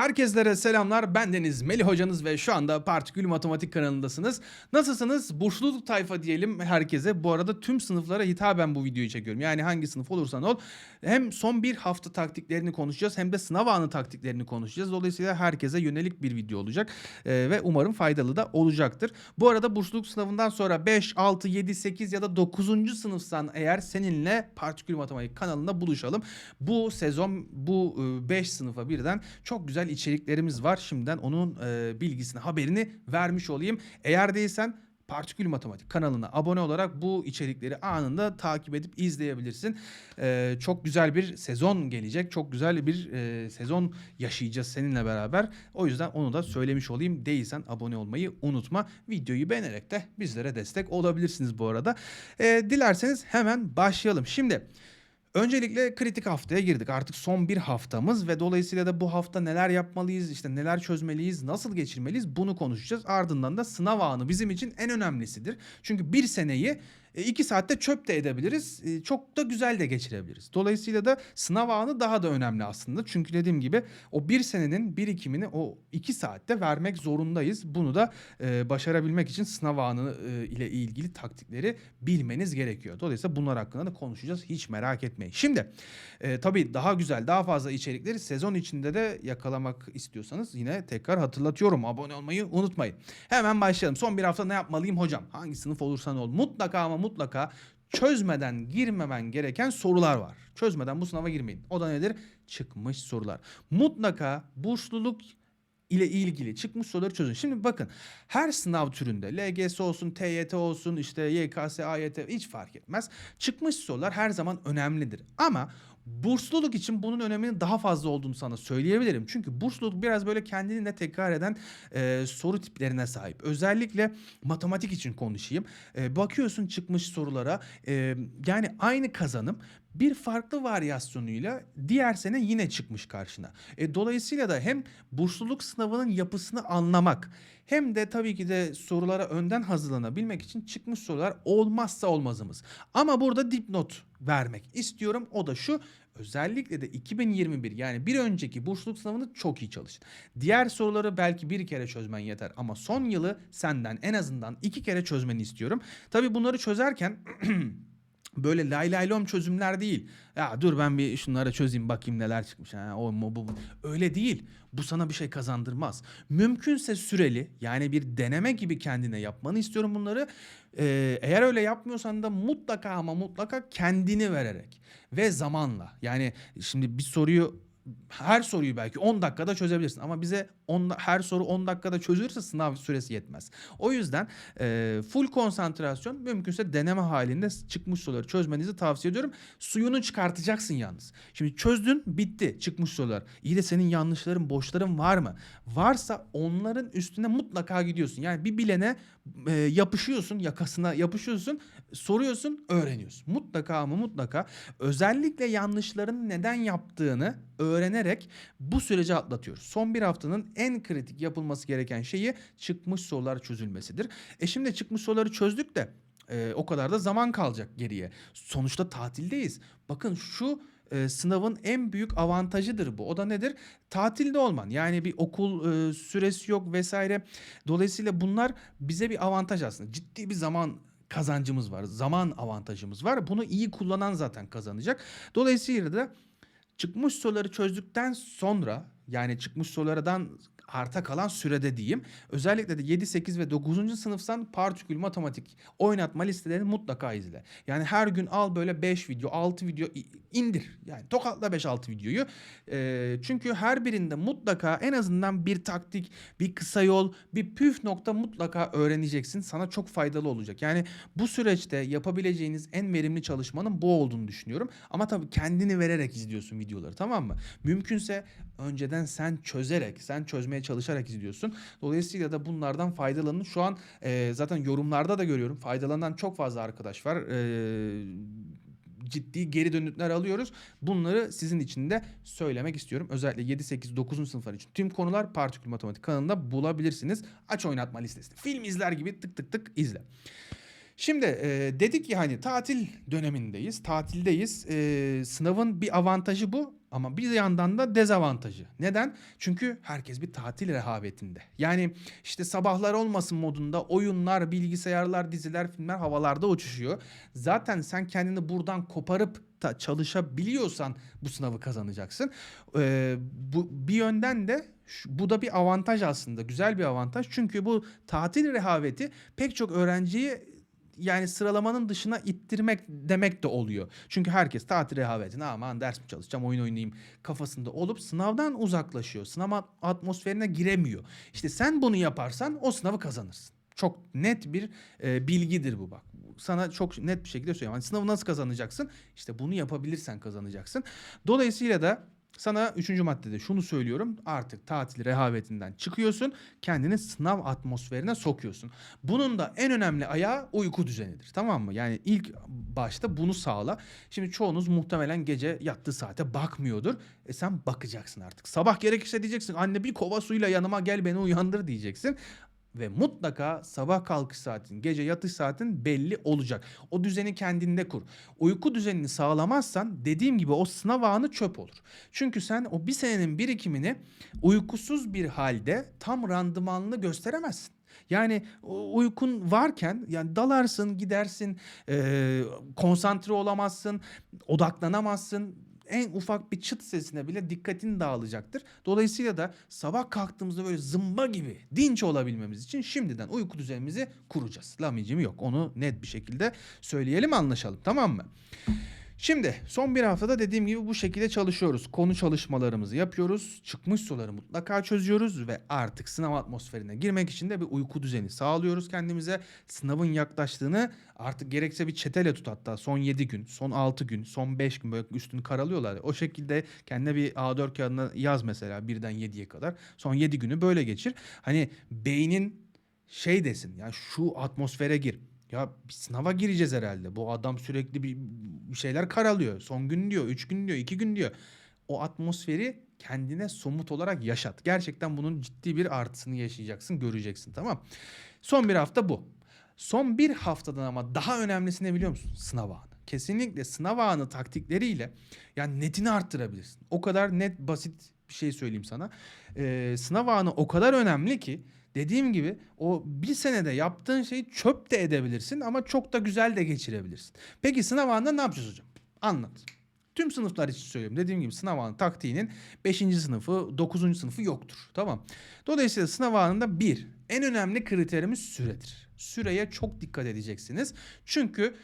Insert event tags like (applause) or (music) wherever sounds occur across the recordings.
Herkeslere selamlar. Ben Deniz Melih hocanız ve şu anda Partikül Matematik kanalındasınız. Nasılsınız? Bursluluk tayfa diyelim herkese. Bu arada tüm sınıflara hitaben bu videoyu çekiyorum. Yani hangi sınıf olursan ol. Hem son bir hafta taktiklerini konuşacağız hem de sınav anı taktiklerini konuşacağız. Dolayısıyla herkese yönelik bir video olacak. Ee, ve umarım faydalı da olacaktır. Bu arada bursluluk sınavından sonra 5, 6, 7, 8 ya da 9. sınıfsan eğer seninle Partikül Matematik kanalında buluşalım. Bu sezon bu 5 sınıfa birden çok güzel içeriklerimiz var. Şimdiden onun e, bilgisini, haberini vermiş olayım. Eğer değilsen Partikül Matematik kanalına abone olarak bu içerikleri anında takip edip izleyebilirsin. Ee, çok güzel bir sezon gelecek. Çok güzel bir e, sezon yaşayacağız seninle beraber. O yüzden onu da söylemiş olayım. Değilsen abone olmayı unutma. Videoyu beğenerek de bizlere destek olabilirsiniz bu arada. Ee, dilerseniz hemen başlayalım. Şimdi Öncelikle kritik haftaya girdik. Artık son bir haftamız ve dolayısıyla da bu hafta neler yapmalıyız, işte neler çözmeliyiz, nasıl geçirmeliyiz bunu konuşacağız. Ardından da sınav anı bizim için en önemlisidir. Çünkü bir seneyi e, iki saatte çöp de edebiliriz. e, Çok da güzel de geçirebiliriz. Dolayısıyla da sınav anı daha da önemli aslında. Çünkü dediğim gibi o bir senenin birikimini o iki saatte vermek zorundayız. Bunu da e, başarabilmek için sınav anı e, ile ilgili taktikleri bilmeniz gerekiyor. Dolayısıyla bunlar hakkında da konuşacağız. Hiç merak etmeyin. Şimdi e, tabii daha güzel, daha fazla içerikleri sezon içinde de yakalamak istiyorsanız yine tekrar hatırlatıyorum. Abone olmayı unutmayın. Hemen başlayalım. Son bir hafta ne yapmalıyım hocam? Hangi sınıf olursan ol. Mutlaka ama mutlaka çözmeden girmemen gereken sorular var. Çözmeden bu sınava girmeyin. O da nedir? Çıkmış sorular. Mutlaka bursluluk ile ilgili çıkmış soruları çözün. Şimdi bakın her sınav türünde LGS olsun, TYT olsun, işte YKS, AYT hiç fark etmez. Çıkmış sorular her zaman önemlidir. Ama bursluluk için bunun öneminin daha fazla olduğunu sana söyleyebilirim. Çünkü bursluluk biraz böyle kendini de tekrar eden e, soru tiplerine sahip. Özellikle matematik için konuşayım. E, bakıyorsun çıkmış sorulara e, yani aynı kazanım bir farklı varyasyonuyla diğer sene yine çıkmış karşına. E, dolayısıyla da hem bursluluk sınavının yapısını anlamak hem de tabii ki de sorulara önden hazırlanabilmek için çıkmış sorular olmazsa olmazımız. Ama burada dipnot vermek istiyorum. O da şu. Özellikle de 2021 yani bir önceki bursluluk sınavını çok iyi çalışın. Diğer soruları belki bir kere çözmen yeter ama son yılı senden en azından iki kere çözmeni istiyorum. Tabii bunları çözerken (clears throat) böyle lay lay lom çözümler değil. Ya dur ben bir şunları çözeyim bakayım neler çıkmış. Ha, o mu bu mu. Öyle değil. Bu sana bir şey kazandırmaz. Mümkünse süreli yani bir deneme gibi kendine yapmanı istiyorum bunları. Ee, eğer öyle yapmıyorsan da mutlaka ama mutlaka kendini vererek ve zamanla. Yani şimdi bir soruyu her soruyu belki 10 dakikada çözebilirsin ama bize on, her soru 10 dakikada çözülürse sınav süresi yetmez. O yüzden e, full konsantrasyon mümkünse deneme halinde çıkmış soruları çözmenizi tavsiye ediyorum. Suyunu çıkartacaksın yalnız. Şimdi çözdün bitti çıkmış sorular. İyi de senin yanlışların boşların var mı? Varsa onların üstüne mutlaka gidiyorsun. Yani bir bilene e, yapışıyorsun yakasına yapışıyorsun soruyorsun öğreniyorsun. Mutlaka ama mutlaka özellikle yanlışların neden yaptığını öğrenerek bu süreci atlatıyoruz. Son bir haftanın en kritik yapılması gereken şeyi çıkmış sorular çözülmesidir. E şimdi çıkmış soruları çözdük de e, o kadar da zaman kalacak geriye. Sonuçta tatildeyiz. Bakın şu e, sınavın en büyük avantajıdır bu. O da nedir? Tatilde olman. Yani bir okul e, süresi yok vesaire. Dolayısıyla bunlar bize bir avantaj aslında. Ciddi bir zaman kazancımız var. Zaman avantajımız var. Bunu iyi kullanan zaten kazanacak. Dolayısıyla da çıkmış soruları çözdükten sonra yani çıkmış sorulardan arta kalan sürede diyeyim. Özellikle de 7, 8 ve 9. sınıfsan partikül matematik oynatma listelerini mutlaka izle. Yani her gün al böyle 5 video, 6 video indir. Yani tokatla 5-6 videoyu. Ee, çünkü her birinde mutlaka en azından bir taktik, bir kısa yol, bir püf nokta mutlaka öğreneceksin. Sana çok faydalı olacak. Yani bu süreçte yapabileceğiniz en verimli çalışmanın bu olduğunu düşünüyorum. Ama tabii kendini vererek izliyorsun videoları tamam mı? Mümkünse önceden sen çözerek, sen çözmeye çalışarak izliyorsun. Dolayısıyla da bunlardan faydalanın. Şu an e, zaten yorumlarda da görüyorum. Faydalanan çok fazla arkadaş var. E, ciddi geri dönütler alıyoruz. Bunları sizin için de söylemek istiyorum. Özellikle 7, 8, 9. sınıflar için tüm konular Partikül Matematik kanalında bulabilirsiniz. Aç oynatma listesini. Film izler gibi tık tık tık izle. Şimdi e, dedik ya hani tatil dönemindeyiz, tatildeyiz. E, sınavın bir avantajı bu. Ama bir yandan da dezavantajı. Neden? Çünkü herkes bir tatil rehavetinde. Yani işte sabahlar olmasın modunda oyunlar, bilgisayarlar, diziler, filmler havalarda uçuşuyor. Zaten sen kendini buradan koparıp da çalışabiliyorsan bu sınavı kazanacaksın. Ee, bu bir yönden de bu da bir avantaj aslında. Güzel bir avantaj. Çünkü bu tatil rehaveti pek çok öğrenciyi yani sıralamanın dışına ittirmek demek de oluyor. Çünkü herkes tatil rehavetine aman ders mi çalışacağım, oyun oynayayım kafasında olup sınavdan uzaklaşıyor. Sınav atmosferine giremiyor. İşte sen bunu yaparsan o sınavı kazanırsın. Çok net bir e, bilgidir bu bak. Sana çok net bir şekilde söylüyorum. Hani sınavı nasıl kazanacaksın? İşte bunu yapabilirsen kazanacaksın. Dolayısıyla da sana üçüncü maddede şunu söylüyorum. Artık tatil rehavetinden çıkıyorsun. Kendini sınav atmosferine sokuyorsun. Bunun da en önemli ayağı uyku düzenidir. Tamam mı? Yani ilk başta bunu sağla. Şimdi çoğunuz muhtemelen gece yattığı saate bakmıyordur. E sen bakacaksın artık. Sabah gerekirse diyeceksin. Anne bir kova suyla yanıma gel beni uyandır diyeceksin. Ve mutlaka sabah kalkış saatin, gece yatış saatin belli olacak. O düzeni kendinde kur. Uyku düzenini sağlamazsan dediğim gibi o sınav anı çöp olur. Çünkü sen o bir senenin birikimini uykusuz bir halde tam randımanlı gösteremezsin. Yani uykun varken yani dalarsın, gidersin, eee, konsantre olamazsın, odaklanamazsın. En ufak bir çıt sesine bile dikkatin dağılacaktır. Dolayısıyla da sabah kalktığımızda böyle zımba gibi dinç olabilmemiz için şimdiden uyku düzenimizi kuracağız. Lamicim yok. Onu net bir şekilde söyleyelim anlaşalım tamam mı? Şimdi son bir haftada dediğim gibi bu şekilde çalışıyoruz. Konu çalışmalarımızı yapıyoruz. Çıkmış soruları mutlaka çözüyoruz ve artık sınav atmosferine girmek için de bir uyku düzeni sağlıyoruz kendimize. Sınavın yaklaştığını artık gerekse bir çetele tut hatta son 7 gün, son 6 gün, son 5 gün böyle üstünü karalıyorlar. O şekilde kendine bir A4 kağıdına yaz mesela birden 7'ye kadar. Son 7 günü böyle geçir. Hani beynin şey desin ya şu atmosfere gir. Ya bir sınava gireceğiz herhalde. Bu adam sürekli bir şeyler karalıyor. Son gün diyor, üç gün diyor, iki gün diyor. O atmosferi kendine somut olarak yaşat. Gerçekten bunun ciddi bir artısını yaşayacaksın, göreceksin tamam. Son bir hafta bu. Son bir haftadan ama daha önemlisi ne biliyor musun? Sınav anı. Kesinlikle sınav anı taktikleriyle yani netini arttırabilirsin. O kadar net basit bir şey söyleyeyim sana. Ee, sınav anı o kadar önemli ki dediğim gibi o bir senede yaptığın şeyi çöp de edebilirsin ama çok da güzel de geçirebilirsin. Peki sınav anında ne yapacağız hocam? Anlat. Tüm sınıflar için söylüyorum. Dediğim gibi sınav anı taktiğinin 5. sınıfı, 9. sınıfı yoktur. Tamam. Dolayısıyla sınav anında bir, en önemli kriterimiz süredir. Süreye çok dikkat edeceksiniz. Çünkü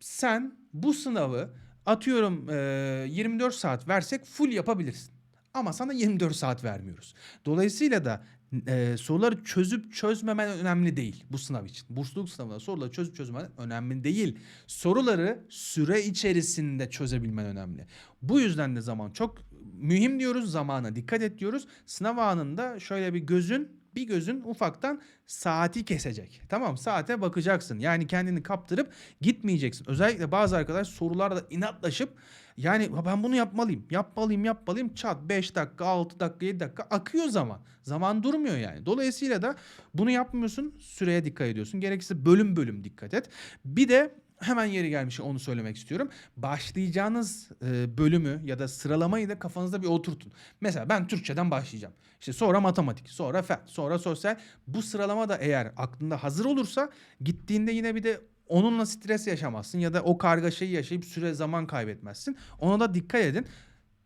sen bu sınavı atıyorum eee, 24 saat versek full yapabilirsin. Ama sana 24 saat vermiyoruz. Dolayısıyla da eee, soruları çözüp çözmemen önemli değil bu sınav için. Bursluluk sınavında soruları çözüp çözmemen önemli değil. Soruları süre içerisinde çözebilmen önemli. Bu yüzden de zaman çok mühim diyoruz. Zamana dikkat et diyoruz. Sınav anında şöyle bir gözün bir gözün ufaktan saati kesecek. Tamam saate bakacaksın. Yani kendini kaptırıp gitmeyeceksin. Özellikle bazı arkadaş sorularda inatlaşıp yani "Ha, ben bunu yapmalıyım. Yapmalıyım yapmalıyım. Çat 5 dakika 6 dakika 7 dakika akıyor zaman. Zaman durmuyor yani. Dolayısıyla da bunu yapmıyorsun. Süreye dikkat ediyorsun. Gerekirse bölüm bölüm dikkat et. Bir de hemen yeri gelmiş onu söylemek istiyorum. Başlayacağınız e, bölümü ya da sıralamayı da kafanızda bir oturtun. Mesela ben Türkçeden başlayacağım. İşte sonra matematik, sonra fen, sonra sosyal. Bu sıralama da eğer aklında hazır olursa gittiğinde yine bir de onunla stres yaşamazsın ya da o kargaşayı yaşayıp süre zaman kaybetmezsin. Ona da dikkat edin.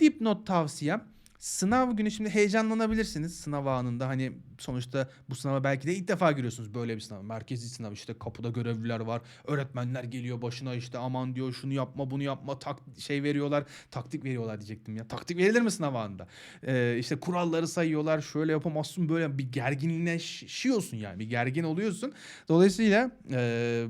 Dipnot tavsiyem Sınav günü şimdi heyecanlanabilirsiniz sınav anında. Hani sonuçta bu sınava belki de ilk defa giriyorsunuz böyle bir sınav. Merkezi sınav işte kapıda görevliler var. Öğretmenler geliyor başına işte aman diyor şunu yapma bunu yapma tak şey veriyorlar. Taktik veriyorlar diyecektim ya. Taktik verilir mi sınav anında? Ee, işte kuralları sayıyorlar. Şöyle yapamazsın böyle bir gerginleşiyorsun yani. Bir gergin oluyorsun. Dolayısıyla e,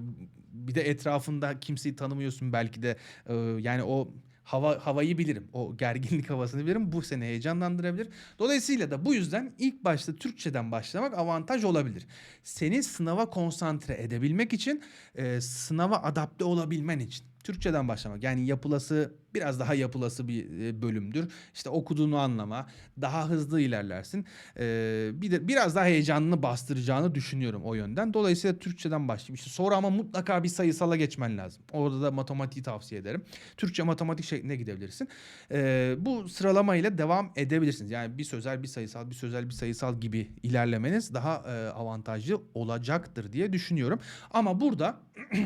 bir de etrafında kimseyi tanımıyorsun belki de e, yani o hava havayı bilirim. O gerginlik (laughs) havasını bilirim. Bu seni heyecanlandırabilir. Dolayısıyla da bu yüzden ilk başta Türkçeden başlamak avantaj olabilir. Seni sınava konsantre edebilmek için, e, sınava adapte olabilmen için. Türkçeden başlamak. Yani yapılası biraz daha yapılası bir e, bölümdür. İşte okuduğunu anlama, daha hızlı ilerlersin. Ee, bir de biraz daha heyecanını bastıracağını düşünüyorum o yönden. Dolayısıyla Türkçeden başlayayım. İşte sonra ama mutlaka bir sayısala geçmen lazım. Orada da matematiği tavsiye ederim. Türkçe matematik şeklinde gidebilirsin. Ee, bu sıralama ile devam edebilirsiniz. Yani bir sözel, bir sayısal, bir sözel, bir sayısal gibi ilerlemeniz daha e, avantajlı olacaktır diye düşünüyorum. Ama burada (clears throat)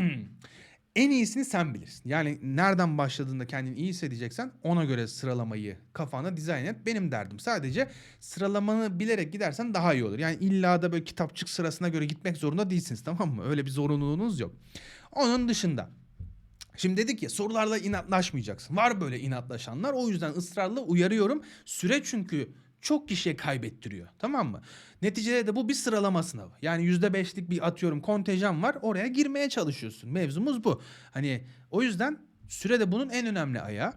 en iyisini sen bilirsin. Yani nereden başladığında kendini iyi hissedeceksen ona göre sıralamayı kafana dizayn et. Benim derdim sadece sıralamanı bilerek gidersen daha iyi olur. Yani illa da böyle kitapçık sırasına göre gitmek zorunda değilsiniz tamam mı? Öyle bir zorunluluğunuz yok. Onun dışında Şimdi dedik ya sorularla inatlaşmayacaksın. Var böyle inatlaşanlar. O yüzden ısrarla uyarıyorum. Süre çünkü çok kişiye kaybettiriyor. Tamam mı? Neticede de bu bir sıralama sınavı. Yani %5'lik bir atıyorum kontenjan var. Oraya girmeye çalışıyorsun. Mevzumuz bu. Hani o yüzden süre de bunun en önemli ayağı.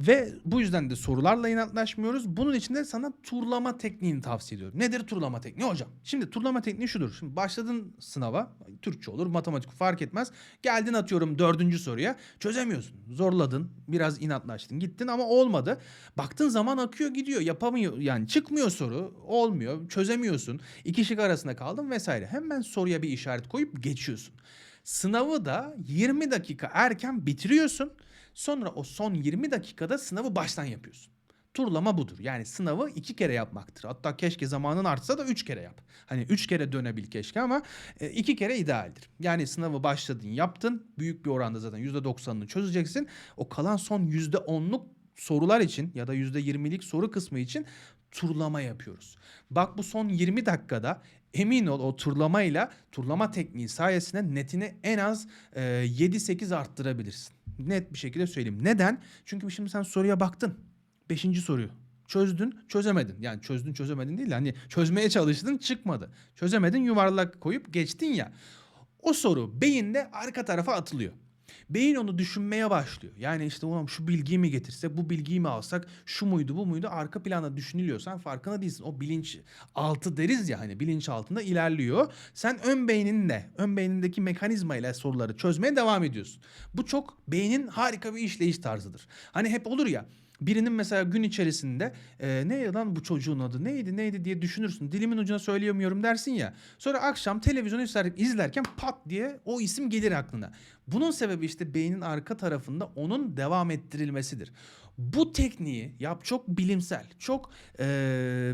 Ve bu yüzden de sorularla inatlaşmıyoruz. Bunun için de sana turlama tekniğini tavsiye ediyorum. Nedir turlama tekniği hocam? Şimdi turlama tekniği şudur. Şimdi başladın sınava. Türkçe olur, matematik fark etmez. Geldin atıyorum dördüncü soruya. Çözemiyorsun. Zorladın. Biraz inatlaştın. Gittin ama olmadı. Baktın zaman akıyor gidiyor. Yapamıyor. Yani çıkmıyor soru. Olmuyor. Çözemiyorsun. İki şık arasında kaldın vesaire. Hemen soruya bir işaret koyup geçiyorsun. Sınavı da 20 dakika erken bitiriyorsun. Sonra o son 20 dakikada sınavı baştan yapıyorsun. Turlama budur. Yani sınavı iki kere yapmaktır. Hatta keşke zamanın artsa da üç kere yap. Hani üç kere dönebil keşke ama e, iki kere idealdir. Yani sınavı başladın yaptın. Büyük bir oranda zaten %90'ını çözeceksin. O kalan son %10'luk sorular için ya da %20'lik soru kısmı için turlama yapıyoruz. Bak bu son 20 dakikada emin ol o turlamayla turlama tekniği sayesinde netini en az e, 7-8 arttırabilirsin. Net bir şekilde söyleyeyim. Neden? Çünkü şimdi sen soruya baktın. Beşinci soruyu. Çözdün, çözemedin. Yani çözdün, çözemedin değil. Hani çözmeye çalıştın, çıkmadı. Çözemedin, yuvarlak koyup geçtin ya. O soru beyinde arka tarafa atılıyor. Beyin onu düşünmeye başlıyor. Yani işte ulan şu bilgiyi mi getirsek, bu bilgiyi mi alsak, şu muydu, bu muydu? Arka planda düşünülüyor. Sen farkında değilsin. O bilinç altı deriz ya hani bilinç altında ilerliyor. Sen ön beyninle, ön beynindeki mekanizma ile soruları çözmeye devam ediyorsun. Bu çok beynin harika bir işleyiş tarzıdır. Hani hep olur ya Birinin mesela gün içerisinde e, ne lan bu çocuğun adı neydi neydi diye düşünürsün. Dilimin ucuna söyleyemiyorum dersin ya. Sonra akşam televizyon izlerken pat diye o isim gelir aklına. Bunun sebebi işte beynin arka tarafında onun devam ettirilmesidir. Bu tekniği yap çok bilimsel, çok e,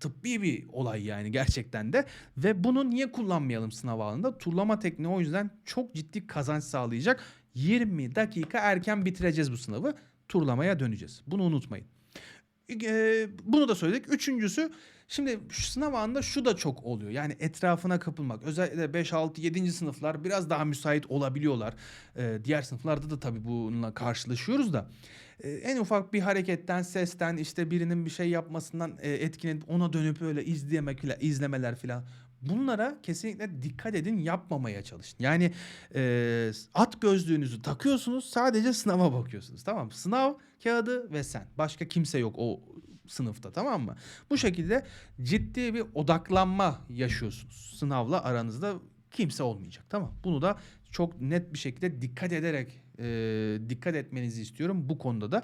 tıbbi bir olay yani gerçekten de. Ve bunu niye kullanmayalım sınav alanında? Turlama tekniği o yüzden çok ciddi kazanç sağlayacak. 20 dakika erken bitireceğiz bu sınavı turlamaya döneceğiz. Bunu unutmayın. E, bunu da söyledik. Üçüncüsü şimdi sınav anında şu da çok oluyor. Yani etrafına kapılmak. Özellikle 5, 6, 7. sınıflar biraz daha müsait olabiliyorlar. E, diğer sınıflarda da tabii bununla karşılaşıyoruz da. E, en ufak bir hareketten, sesten, işte birinin bir şey yapmasından e, etkilenip ona dönüp öyle izlemek, izlemeler falan. Bunlara kesinlikle dikkat edin yapmamaya çalışın. Yani e, at gözlüğünüzü takıyorsunuz sadece sınava bakıyorsunuz tamam mı? Sınav kağıdı ve sen. Başka kimse yok o sınıfta tamam mı? Bu şekilde ciddi bir odaklanma yaşıyorsunuz. Sınavla aranızda kimse olmayacak tamam Bunu da çok net bir şekilde dikkat ederek e, dikkat etmenizi istiyorum bu konuda da.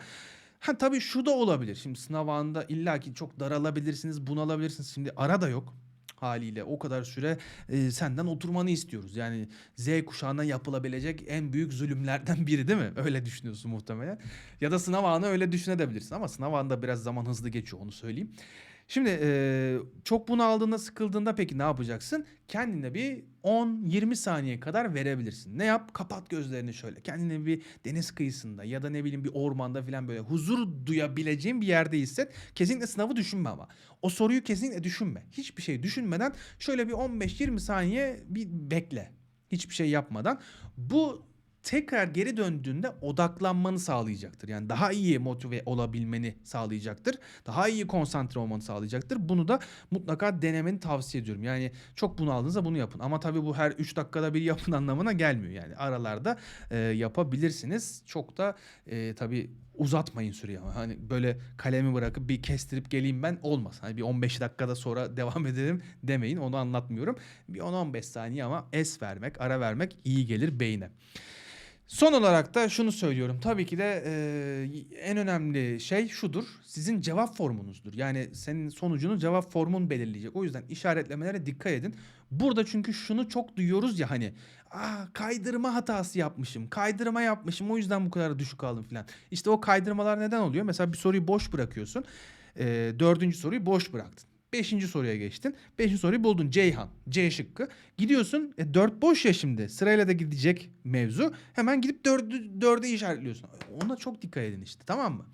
Ha tabii şu da olabilir. Şimdi sınav anında illaki çok daralabilirsiniz, bunalabilirsiniz. Şimdi ara da yok haliyle o kadar süre e, senden oturmanı istiyoruz. Yani Z kuşağına yapılabilecek en büyük zulümlerden biri değil mi? Öyle düşünüyorsun muhtemelen. Ya da sınav anı öyle düşünebilirsin ama sınav anında biraz zaman hızlı geçiyor onu söyleyeyim. Şimdi e, çok bunu aldığında sıkıldığında peki ne yapacaksın? Kendine bir 10-20 saniye kadar verebilirsin. Ne yap? Kapat gözlerini şöyle. Kendine bir deniz kıyısında ya da ne bileyim bir ormanda falan böyle huzur duyabileceğin bir yerde hisset. Kesinlikle sınavı düşünme ama. O soruyu kesinlikle düşünme. Hiçbir şey düşünmeden şöyle bir 15-20 saniye bir bekle. Hiçbir şey yapmadan. Bu tekrar geri döndüğünde odaklanmanı sağlayacaktır. Yani daha iyi motive olabilmeni sağlayacaktır. Daha iyi konsantre olmanı sağlayacaktır. Bunu da mutlaka denemeni tavsiye ediyorum. Yani çok bunu aldığınızda bunu yapın. Ama tabii bu her 3 dakikada bir yapın (laughs) anlamına gelmiyor. Yani aralarda e, yapabilirsiniz. Çok da e, tabii uzatmayın süreyi ama hani böyle kalemi bırakıp bir kestirip geleyim ben olmaz. Hani bir 15 dakikada sonra (laughs) devam edelim demeyin onu anlatmıyorum. Bir 10-15 saniye ama es vermek, ara vermek iyi gelir beyne. Son olarak da şunu söylüyorum. Tabii ki de e, en önemli şey şudur. Sizin cevap formunuzdur. Yani senin sonucunu cevap formun belirleyecek. O yüzden işaretlemelere dikkat edin. Burada çünkü şunu çok duyuyoruz ya hani Aa, kaydırma hatası yapmışım. Kaydırma yapmışım. O yüzden bu kadar düşük aldım falan. İşte o kaydırmalar neden oluyor? Mesela bir soruyu boş bırakıyorsun. E, dördüncü soruyu boş bıraktın. Beşinci soruya geçtin. Beşinci soruyu buldun. Ceyhan. C şıkkı. Gidiyorsun. E, dört boş ya şimdi. Sırayla da gidecek mevzu. Hemen gidip dördü, dörde işaretliyorsun. Ona çok dikkat edin işte. Tamam mı?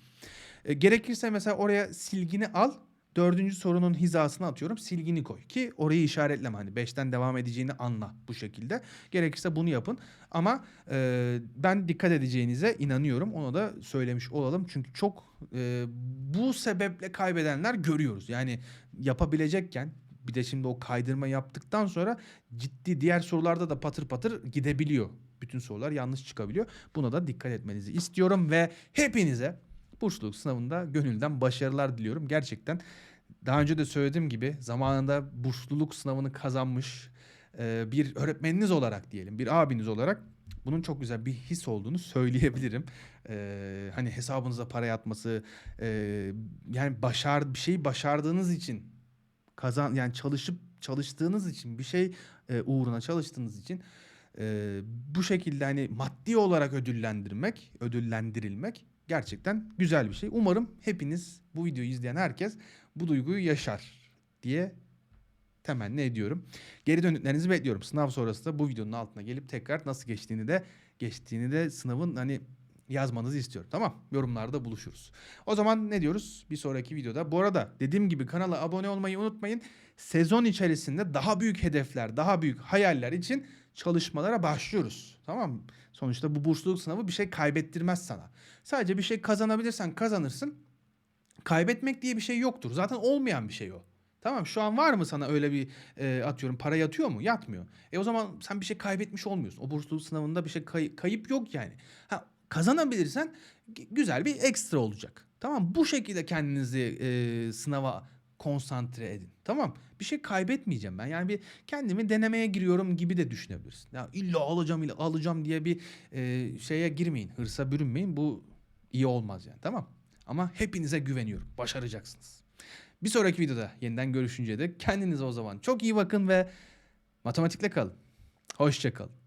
E, gerekirse mesela oraya silgini al. Dördüncü sorunun hizasına atıyorum. Silgini koy ki orayı işaretleme. Hani beşten devam edeceğini anla bu şekilde. Gerekirse bunu yapın. Ama e, ben dikkat edeceğinize inanıyorum. Ona da söylemiş olalım. Çünkü çok e, bu sebeple kaybedenler görüyoruz. Yani yapabilecekken bir de şimdi o kaydırma yaptıktan sonra ciddi diğer sorularda da patır patır gidebiliyor. Bütün sorular yanlış çıkabiliyor. Buna da dikkat etmenizi istiyorum ve hepinize bursluluk sınavında gönülden başarılar diliyorum. Gerçekten daha önce de söylediğim gibi zamanında bursluluk sınavını kazanmış e, bir öğretmeniniz olarak diyelim, bir abiniz olarak bunun çok güzel bir his olduğunu söyleyebilirim. E, hani hesabınıza para yatması, e, yani başar bir şey başardığınız için kazan yani çalışıp çalıştığınız için bir şey e, uğruna çalıştığınız için e, bu şekilde hani maddi olarak ödüllendirmek, ödüllendirilmek gerçekten güzel bir şey. Umarım hepiniz bu videoyu izleyen herkes bu duyguyu yaşar diye temenni ediyorum. Geri dönüklerinizi bekliyorum. Sınav sonrası da bu videonun altına gelip tekrar nasıl geçtiğini de geçtiğini de sınavın hani yazmanızı istiyorum. Tamam? Yorumlarda buluşuruz. O zaman ne diyoruz? Bir sonraki videoda. Bu arada dediğim gibi kanala abone olmayı unutmayın. Sezon içerisinde daha büyük hedefler, daha büyük hayaller için çalışmalara başlıyoruz. Tamam mı? Sonuçta bu bursluluk sınavı bir şey kaybettirmez sana. Sadece bir şey kazanabilirsen kazanırsın. Kaybetmek diye bir şey yoktur. Zaten olmayan bir şey o. Tamam şu an var mı sana öyle bir e, atıyorum para yatıyor mu? Yatmıyor. E o zaman sen bir şey kaybetmiş olmuyorsun. O bursluluk sınavında bir şey kay- kayıp yok yani. Ha kazanabilirsen güzel bir ekstra olacak. Tamam bu şekilde kendinizi e, sınava konsantre edin. Tamam bir şey kaybetmeyeceğim ben. Yani bir kendimi denemeye giriyorum gibi de düşünebilirsin. Ya illa alacağım illa alacağım diye bir e, şeye girmeyin. Hırsa bürünmeyin. Bu iyi olmaz yani tamam. Ama hepinize güveniyorum. Başaracaksınız. Bir sonraki videoda yeniden görüşünceye dek kendinize o zaman çok iyi bakın ve matematikle kalın. Hoşça kalın.